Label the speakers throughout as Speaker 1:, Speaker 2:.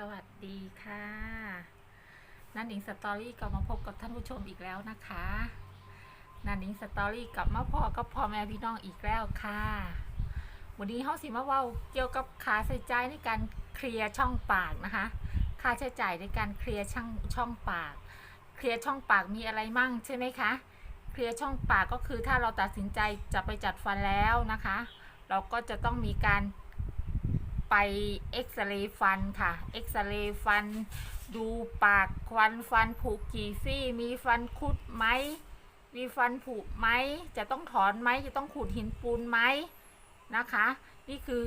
Speaker 1: สวัสดีค่ะ นันหนิงสตอรี่กลับมาพบกับท่านผู้ชมอีกแล้วนะคะนันหนิงสตอรี่กลับมาพ่อกับพ่อแม่พี่น้องอีกแล้วค่ะ วันนี้เฮาสิมาเว้าเกี่ยวกับค่าใช้จ่ายในการเคลียร์ช่องปากนะคะ ค่าใช้จ่ายในการเคลียร์ช่องช่องปาก เคลียร์ช่องปากมีอะไรมั่งใช่ไหมคะ เคลียร์ช่องปากก็คือถ้าเราตัดสินใจจะไปจัดฟันแล้วนะคะ เราก็จะต้องมีการ ไปเอ็กซเรย์ฟันค่ะ เอ็กซเรย์ฟัน ดูปากฟันฟันผุกี่ซี่ มีฟันคุดไหม มีฟันผุไหม จะต้องถอนไหม จะต้องขูดหินปูนไหมนะคะ นี่คือ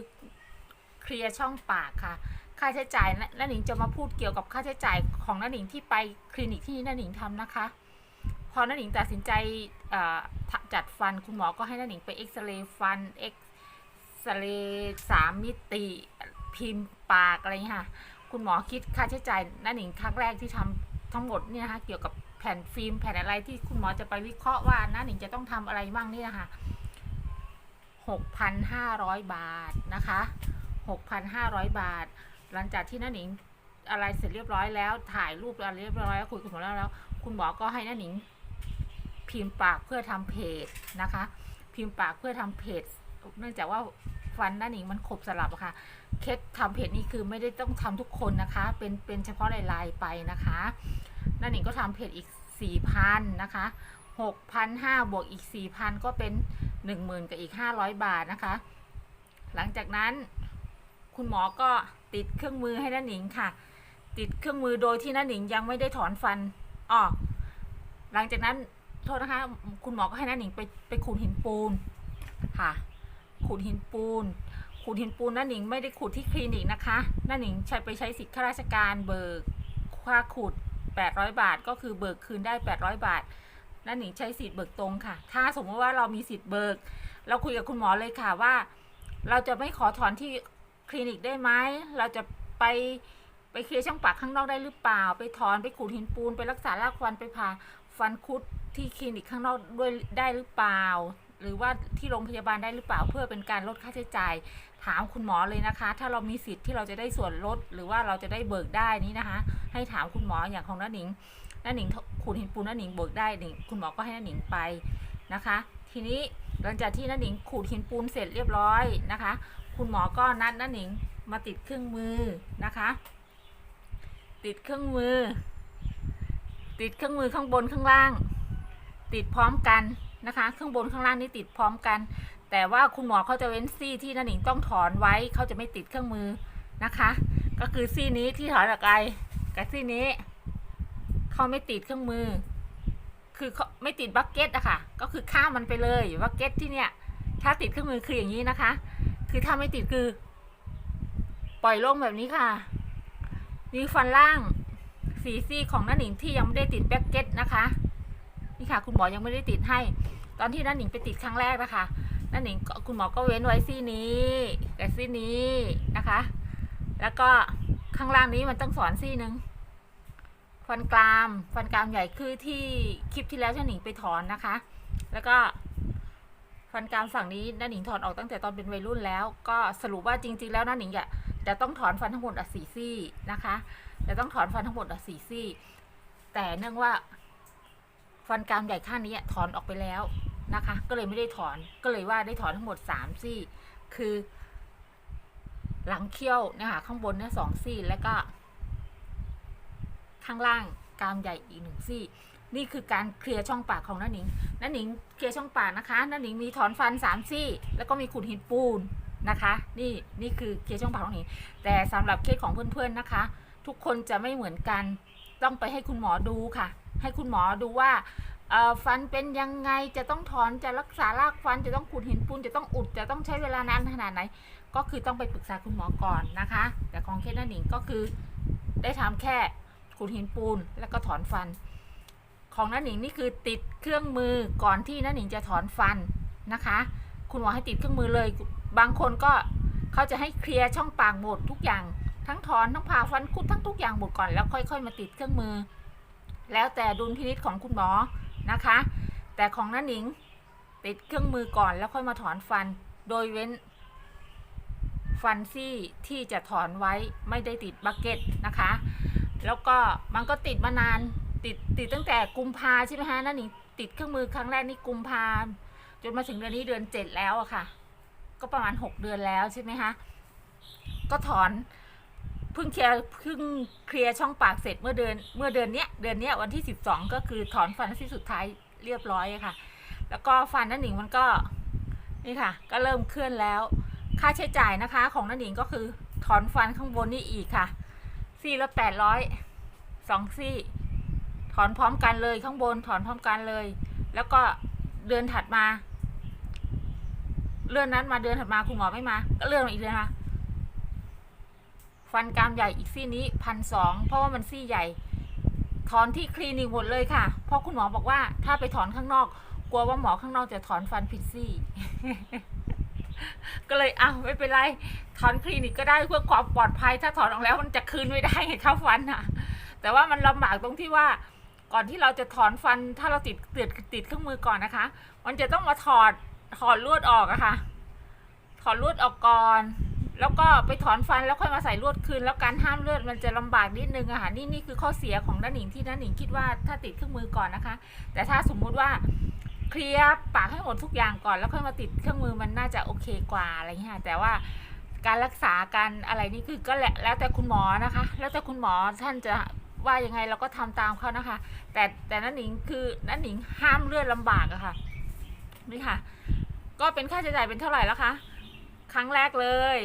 Speaker 1: เคลียร์ช่องปากค่ะ ค่าใช้จ่ายน้าหนิงจะมาพูดเกี่ยวกับค่าใช้จ่ายของน้าหนิงที่ไปคลินิกที่น้าหนิงทำนะคะ พอน้าหนิงตัดสินใจจัดฟันคุณหมอก็ให้น้าหนิงไปเอ็กซเรย์ฟันเอ็กส เลย์สามมิติพิมพ์ปากอะไรอย่างเงี้ยค่ะ คุณหมอคิดค่าใช้จ่ายนั่นเองครั้งแรกที่ทำทั้งหมดเนี่ยนะคะเกี่ยวกับแผ่นฟิล์มแผ่นอะไรที่คุณหมอจะไปวิเคราะห์ว่านั่นเองจะต้องทำอะไรบ้างนี่นะคะหกพันห้าร้อยบาทนะคะหกพันห้าร้อยบาท หลังจากที่นั่นเองอะไรเสร็จเรียบร้อยแล้วถ่ายรูปอะไรเรียบร้อยแล้วคุยกับคุณหมอแล้วแล้ว คุณหมอก็ให้นั่นเองพิมพ์ปากเพื่อทำเพจนะคะ พิมพ์ปากเพื่อทำเพจ เนื่องจากว่า ฟันด้านหนิงมันขบสลับค่ะ เคสทำเพจนี้คือไม่ได้ต้องทำทุกคนนะคะ เป็นเป็นเฉพาะลายๆไปนะคะด้านหนิงก็ทำเพจอีกสี่พันนะคะหกพันห้าบวกอีกสี่พันก็เป็นหนึ่งหมื่นกับอีกห้าร้อยบาทนะคะ หลังจากนั้นคุณหมอก็ติดเครื่องมือให้ด้านหนิงค่ะ ติดเครื่องมือโดยที่ด้านหนิงยังไม่ได้ถอนฟันออก หลังจากนั้นโทษนะคะ คุณหมอก็ให้ด้านหนิงไปไปขูดหินปูนค่ะ ขูดหินปูน ขูดหินปูนน้าหนิงไม่ได้ขูดที่คลินิกนะคะน้าหนิงใช้ไปใช้สิทธิข้าราชการเบิกค่าขูด 800 บาท ก็คือเบิกคืนได้ 800 บาทน้าหนิงใช้สิทธิ์เบิกตรงค่ะ ถ้าสมมติว่าเรามีสิทธิ์เบิก เราคุยกับคุณหมอเลยค่ะว่า เราจะไม่ขอถอนที่คลินิกได้ไหมเราจะไปไปเคลียร์ช่องปากข้างนอกได้หรือเปล่า ไปถอนไปขูดหินปูนไปรักษารากฟันไปผ่าฟันคุดที่คลินิกข้างนอกด้วยได้หรือเปล่า หรือว่าที่โรงพยาบาลได้หรือเปล่าเพื่อเป็นการลดค่าใช้จ่าย ถามคุณหมอเลยนะคะ ถ้าเรามีสิทธิ์ที่เราจะได้ส่วนลด หรือว่าเราจะได้เบิกได้นี้นะคะ ให้ถามคุณหมออย่างของน้าหนิงน้าหนิงขูดหินปูนน้าหนิงเบิกได้หนิงคุณหมอก็ให้น้าหนิงไปนะคะ ทีนี้หลังจากที่น้าหนิงขูดหินปูนเสร็จเรียบร้อยนะคะ คุณหมอก็นัดน้าหนิงมาติดเครื่องมือนะคะ ติดเครื่องมือ ติดเครื่องมือข้างบนข้างล่าง ติดพร้อมกัน นะคะ ข้างบนข้างล่างนี่ติดพร้อมกัน แต่ว่าคุณหมอเขาจะเว้นซี่ที่นันหนิงต้องถอนไว้เขาจะไม่ติดเครื่องมือนะคะ ก็คือซี่นี้ที่ถอนออกไปกับซี่นี้เขาไม่ติดเครื่องมือ คือเขาไม่ติดบักเก็ตอะค่ะ ก็คือข้ามมันไปเลยบักเก็ตที่เนี่ย ถ้าติดเครื่องมือคืออย่างนี้นะคะ คือถ้าไม่ติดคือ ปล่อยลงแบบนี้ค่ะนี่ฟันล่างสีซี่ของนันหนิงที่ยังไม่ได้ติดแบ็กเก็ตนะคะ นี่ค่ะ คุณหมอยังไม่ได้ติดให้ ตอนที่น้าหนิงไปติดครั้งแรกนะคะน้าหนิงคุณหมอก็เว้นไว้ซี่นี้กับซี่นี้นะคะ แล้วก็ข้างล่างนี้มันต้องสอนซี่หนึ่งฟันกรามฟันกรามใหญ่คือที่คลิปที่แล้วน้าหนิงไปถอนนะคะ แล้วก็ฟันกรามฝั่งนี้น้าหนิงถอนออกตั้งแต่ตอนเป็นวัยรุ่นแล้ว ก็สรุปว่าจริง ๆ แล้วน้าหนิงจะจะต้องถอนฟันทั้งหมดอะสี่ซี่นะคะจะต้องถอนฟันทั้งหมดอะสี่ซี่ แต่เนื่องว่า ฟันกรามใหญ่ข้างนี้ถอนออกไปแล้วนะคะ ก็เลยไม่ได้ถอนก็เลยว่าได้ถอนทั้งหมดสามซี่ คือ หลังเขี้ยวเนะคะข้างบนเนี่ยสองซี่แล้วก็ ข้างล่างกรามใหญ่อีกหนึ่งซี่ นี่คือการเคลียร์ช่องปากของน้าหนิงน้าหนิงเคลียร์ช่องปากนะคะน้าหนิงมีถอนฟันสามซี่ แล้วก็มีขูดหินปูนนะคะ นี่นี่คือเคลียร์ช่องปากของน้าหนิงแต่สำหรับเคสของเพื่อนๆนะคะ ทุกคนจะไม่เหมือนกันต้องไปให้คุณหมอดูค่ะ ให้คุณหมอดูว่า ฟันเป็นยังไงจะต้องถอนจะรักษารากฟันจะต้องขูดหินปูนจะต้องอุดจะต้องใช้เวลานานขนาดไหน ก็คือต้องไปปรึกษาคุณหมอก่อนนะคะ แต่ของเคสนั่นหนิงก็คือได้ทำแค่ขูดหินปูนแล้วก็ถอนฟัน ของนั่นหนิงนี่คือติดเครื่องมือก่อนที่นั่นหนิงจะถอนฟันนะคะ คุณหมอให้ติดเครื่องมือเลย บางคนก็เขาจะให้เคลียร์ช่องปากหมดทุกอย่าง ทั้งถอนทั้งผ่าฟันคุดทั้งทุกอย่างหมดก่อนแล้วค่อย ๆ มาติดเครื่องมือ แล้วแต่ดุลพินิจของคุณหมอ นะคะ แต่ของน้าหนิงติดเครื่องมือก่อนแล้วค่อยมาถอนฟัน โดยเว้น ฟันซี่ที่จะถอนไว้ไม่ได้ติดบักเก็ตนะคะ แล้วก็มันก็ติดมานานติดติดตั้งแต่กุมภาใช่ไหมฮะนั่นนี่ติดเครื่องมือครั้งแรกนี่กุมภาจนมาถึงเดือนนี้เดือนเจ็ดแล้วอะค่ะ ก็ประมาณหกเดือนแล้วใช่ไหมคะก็ถอน พิ่งเคลียร์เพิ่งเคลียร์ช่องปากเสร็จเมื่อเดือนเมื่อเดือนเนี้ยเดือนเนี้ยวันที่สิบสองก็คือถอนฟันที่สุดท้ายเรียบร้อยค่ะ แล้วก็ฟันนั่นหนิงมันก็นี่ค่ะ ก็เริ่มเคลื่อนแล้ว ค่าใช้จ่ายนะคะ ของนั่นหนิงก็คือถอนฟันข้างบนนี่อีกค่ะซี่ละแปดร้อยสองซี่ ถอนพร้อมกันเลยข้างบนถอนพร้อมกันเลย แล้วก็เดือนถัดมาเลื่อนนั้นมาเดือนถัดมาคุณหมอไม่มา ก็เลื่อนมาอีกเลยค่ะ ฟันกรามใหญ่อีกซี่นี้พันสองเพราะว่ามันซี่ใหญ่ ถอนที่คลินิกหมดเลยค่ะ เพราะคุณหมอบอกว่าถ้าไปถอนข้างนอก กลัวว่าหมอข้างนอกจะถอนฟันผิดซี่ ก็เลยเอ้าไม่เป็นไรถอนคลินิกก็ได้เพื่อความปลอดภัย ถ้าถอนออกแล้วมันจะคืนไม่ได้ไงเข้าฟันอะ แต่ว่ามันลำบากตรงที่ว่าก่อนที่เราจะถอนฟันถ้าเราติดติดติดเครื่องมือก่อนนะคะ มันจะต้องมาถอดถอดลวดออกอะค่ะ ถอดลวดออกก่อน แล้วก็ไปถอนฟันแล้วค่อยมาใส่ลวดคืน แล้วการห้ามเลือดมันจะลำบากนิดนึงอะค่ะนี่นี่คือข้อเสียของด้านหนิงที่ด้านหนิงคิดว่าถ้าติดเครื่องมือก่อนนะคะ แต่ถ้าสมมุติว่าเคลียร์ปากให้หมดทุกอย่างก่อน แล้วค่อยมาติดเครื่องมือมันน่าจะโอเคกว่าอะไรเงี้ยแต่ว่าการรักษาการอะไรนี่คือก็แล้วแล้วแต่คุณหมอนะคะ แล้วแต่คุณหมอท่านจะว่ายังไงเราก็ทำตามเขานะคะ แต่แต่นั่นหนิงคือนั่นหนิงห้ามเลือดลำบากอะค่ะนี่ค่ะ ก็เป็นค่าใช้จ่ายเป็นเท่าไหร่แล้วคะครั้งแรกเลย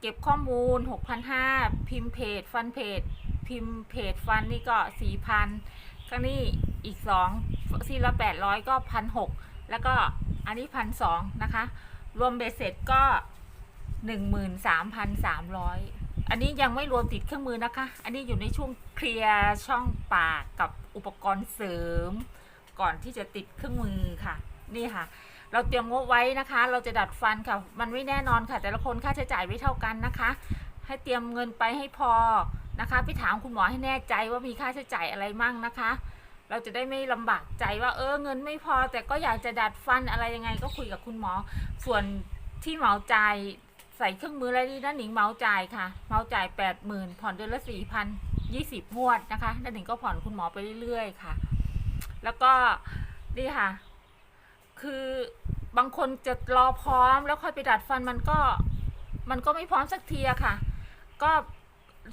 Speaker 1: เก็บข้อมูล 6,500 พิมพ์เพจ ฟันเพจ พิมพ์เพจฟันนี่ก็ 4,000ครั้งนี้อีก2ซีละ 800 ก็ 1,600 แล้วก็อันนี้ 1,200 นะคะ รวมเบสเสร็จก็ 13,300 อันนี้ยังไม่รวมติดเครื่องมือนะคะ อันนี้อยู่ในช่วงเคลียร์ช่องปากกับอุปกรณ์เสริม ก่อนที่จะติดเครื่องมือค่ะ นี่ค่ะ เราเตรียมงบไว้นะคะ เราจะดัดฟันค่ะ มันไม่แน่นอนค่ะ แต่ละคนค่าใช้จ่ายไม่เท่ากันนะคะ ให้เตรียมเงินไปให้พอนะคะไปถามคุณหมอให้แน่ใจว่ามีค่าใช้จ่ายอะไรมั่งนะคะ เราจะได้ไม่ลำบากใจว่าเออเงินไม่พอ แต่ก็อยากจะดัดฟันอะไรยังไงก็คุยกับคุณหมอ ส่วนที่เหมาจ่ายใส่เครื่องมืออะไรนี่นั่นหนิงเหมาจ่ายค่ะเหมาจ่ายแปดหมื่นผ่อนเดือนละสี่พันยี่สิบงวดนะคะนั่นหนิงก็ผ่อนคุณหมอไปเรื่อยๆค่ะ แล้วก็นี่ค่ะ คือบางคนจะรอพร้อมแล้วค่อยไปดัดฟันมันก็มันก็ไม่พร้อมสักทีอะค่ะ ก็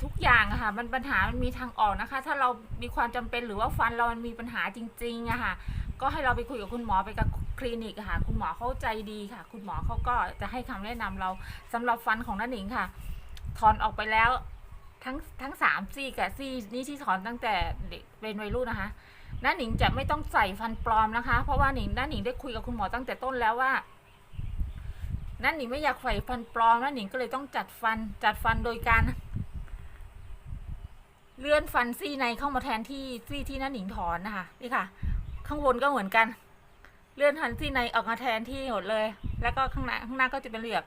Speaker 1: ทุกอย่างอะค่ะ มันปัญหามันมีทางออกนะคะ ถ้าเรามีความจำเป็นหรือว่าฟันเรามันมีปัญหาจริงๆอะค่ะ ก็ให้เราไปคุยกับคุณหมอไปกับคลินิกค่ะ คุณหมอเขาใจดีค่ะ คุณหมอเขาก็จะให้คำแนะนำเราสำหรับฟันของน้าหนิงค่ะ ถอนออกไปแล้วทั้งทั้งสามซี่กับซี่นี่ที่ถอนตั้งแต่เด็กเป็นวัยรุ่นนะคะ น้าหนิงจะไม่ต้องใส่ฟันปลอมนะคะ เพราะว่าหนิงน้าหนิงได้คุยกับคุณหมอตั้งแต่ต้นแล้วว่าน้าหนิงไม่อยากใส่ฟันปลอมน้าหนิงก็เลยต้องจัดฟันจัดฟันโดยการ เลื่อนฟันซี่ในเข้ามาแทนที่ซี่ที่น้าหนิงถอนนะคะนี่ค่ะ ข้างบนก็เหมือนกัน เลื่อนฟันซี่ในออกมาแทนที่หมดเลย แล้วก็ข้างหน้าข้างหน้าก็จะเป็นเหลือบ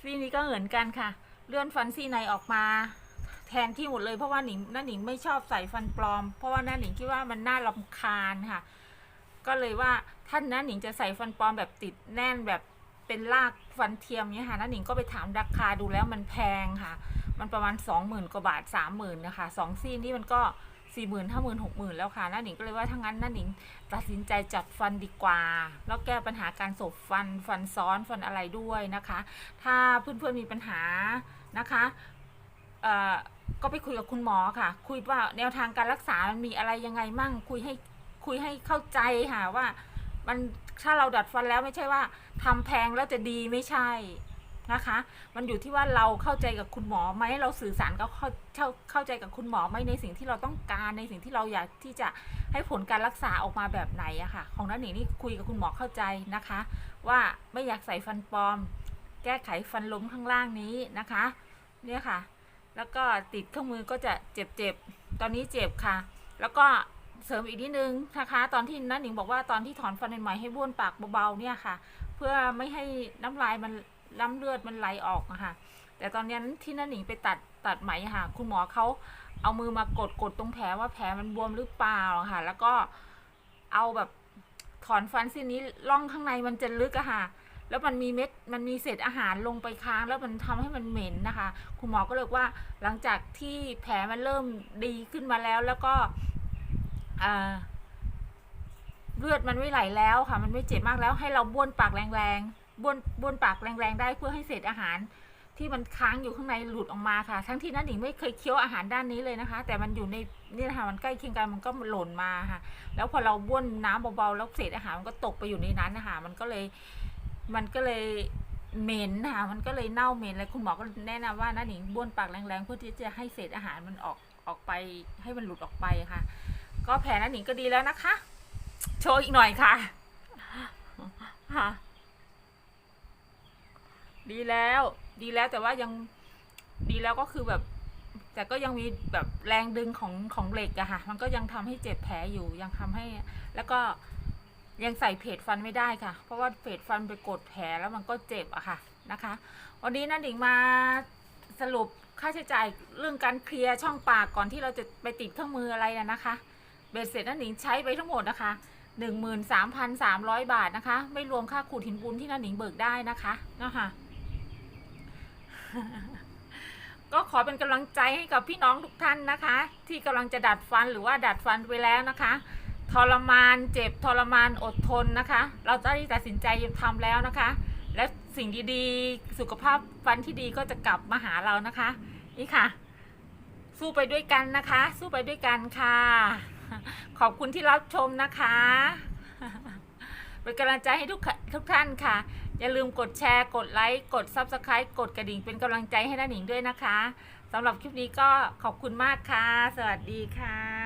Speaker 1: ซี่นี้ก็เหมือนกันค่ะ เลื่อนฟันซี่ในออกมา แทนที่หมดเลยเพราะว่าหนิงน้าหนิงไม่ชอบใส่ฟันปลอม เพราะว่าน้าหนิงคิดว่ามันน่ารำคาญค่ะ ก็เลยว่าท่านน้าหนิงจะใส่ฟันปลอมแบบติดแน่นแบบเป็นรากฟันเทียมเนี้ยค่ะน้าหนิงก็ไปถามราคาดูแล้วมันแพงค่ะ มันประมาณสองหมื่นกว่าบาทสามหมื่นนะคะสองซี่นี่มันก็สี่หมื่นห้าหมื่นหกหมื่นแล้วค่ะน้าหนิงก็เลยว่าถ้างั้นน้าหนิงตัดสินใจจัดฟันดีกว่า แล้วแก้ปัญหาการสบฟันฟันซ้อนฟันอะไรด้วยนะคะ ถ้าเพื่อนๆมีปัญหานะคะ เอ่อก็ไปคุยกับคุณหมอค่ะ คุยว่าแนวทางการรักษามันมีอะไรยังไงมั่ง คุยให้คุยให้เข้าใจค่ะว่า มันถ้าเราดัดฟันแล้วไม่ใช่ว่าทำแพงแล้วจะดีไม่ใช่นะคะ มันอยู่ที่ว่าเราเข้าใจกับคุณหมอไหมเราสื่อสารก็เข้าเข้าเข้าใจกับคุณหมอไหมในสิ่งที่เราต้องการในสิ่งที่เราอยากที่จะให้ผลการรักษาออกมาแบบไหนอะค่ะ ของนันหนิงนี่คุยกับคุณหมอเข้าใจนะคะ ว่าไม่อยากใส่ฟันปลอม แก้ไขฟันล้มข้างล่างนี้นะคะ เนี่ยค่ะ แล้วก็ติดเครื่องมือก็จะเจ็บๆตอนนี้เจ็บค่ะ แล้วก็เสริมอีกนิดนึงนะคะ ตอนที่น้าหนิงบอกว่าตอนที่ถอนฟันใหม่ให้บ้วนปากเบาๆเนี่ยค่ะ เพื่อไม่ให้น้ำลายมันล้ำเลือดมันไหลออกอะค่ะ แต่ตอนนี้ที่น้าหนิงไปตัดตัดไหมค่ะ คุณหมอเขาเอามือมากดกดตรงแผลว่าแผลมันบวมหรือเปล่าค่ะ แล้วก็เอาแบบถอนฟันซี่นี้ร่องข้างในมันจะลึกอะค่ะ แล้วมันมีเม็ดมันมีเศษอาหารลงไปค้าง แล้วมันทำให้มันเหม็นนะคะ คุณหมอก็เลยว่าหลังจากที่แผลมันเริ่มดีขึ้นมาแล้วแล้วก็เลือดมันไม่ไหลแล้วค่ะ มันไม่เจ็บมากแล้วให้เราบ้วนปากแรงๆบ้วนบ้วนปากแรงๆได้เพื่อให้เศษอาหารที่มันค้างอยู่ข้างในหลุดออกมาค่ะ ทั้งที่นั่นหนิงไม่เคยเคี้ยวอาหารด้านนี้เลยนะคะ แต่มันอยู่ในนี่นะคะมันใกล้เคียงกันมันก็หล่นมาค่ะ แล้วพอเราบ้วนน้ำเบาๆแล้วเศษอาหารมันก็ตกไปอยู่ในนั้นนะคะมันก็เลย มันก็เลยเหม็นนะคะมันก็เลยเน่าเหม็นเลยคุณหมอก็แนะนำว่านั่นหนิงบ้วนปากแรงๆเพื่อที่จะให้เศษอาหารมันออกออกไป ให้มันหลุดออกไปค่ะ ก็แผลนั่นหนิงก็ดีแล้วนะคะ โชว์อีกหน่อยค่ะค่ะดีแล้ว ดีแล้วแต่ว่ายังดีแล้วก็คือแบบ แต่ก็ยังมีแบบแรงดึงของของเหล็กอะค่ะ มันก็ยังทำให้เจ็บแผลอยู่ยังทำให้ แล้วก็ ยังใส่เพจฟันไม่ได้ค่ะ เพราะว่าเพจฟันไปกดแผลแล้วมันก็เจ็บอะค่ะนะคะ วันนี้นั่นดิ่งมาสรุปค่าใช้จ่ายเรื่องการเคลียร์ช่องปากก่อนที่เราจะไปติดเครื่องมืออะไรนะนะคะ เบ็ดเสร็จนั่นหนิงใช้ไปทั้งหมดนะคะหนึ่งหมื่นสามพันสามร้อยบาทนะคะ ไม่รวมค่าขูดหินปูนที่นั่นหนิงเบิกได้นะคะนะคะก็ขอเป็นกำลังใจให้กับพี่น้องทุกท่านนะคะ ที่กำลังจะดัดฟันหรือว่าดัดฟันไปแล้วนะคะ ทรมานเจ็บทรมานอดทนนะคะ เราได้ตัดสินใจทำแล้วนะคะ และสิ่งดีๆ สุขภาพฟันที่ดีก็จะกลับมาหาเรานะคะ นี่ค่ะ สู้ไปด้วยกันนะคะ สู้ไปด้วยกันค่ะ ขอบคุณที่รับชมนะคะเป็นกำลังใจให้ทุกทุกท่านค่ะ อย่าลืมกดแชร์ กดไลค์ กด Subscribe กดกระดิ่งเป็นกำลังใจให้น้าหนิงด้วยนะคะสำหรับคลิปนี้ก็ขอบคุณมากค่ะ สวัสดีค่ะ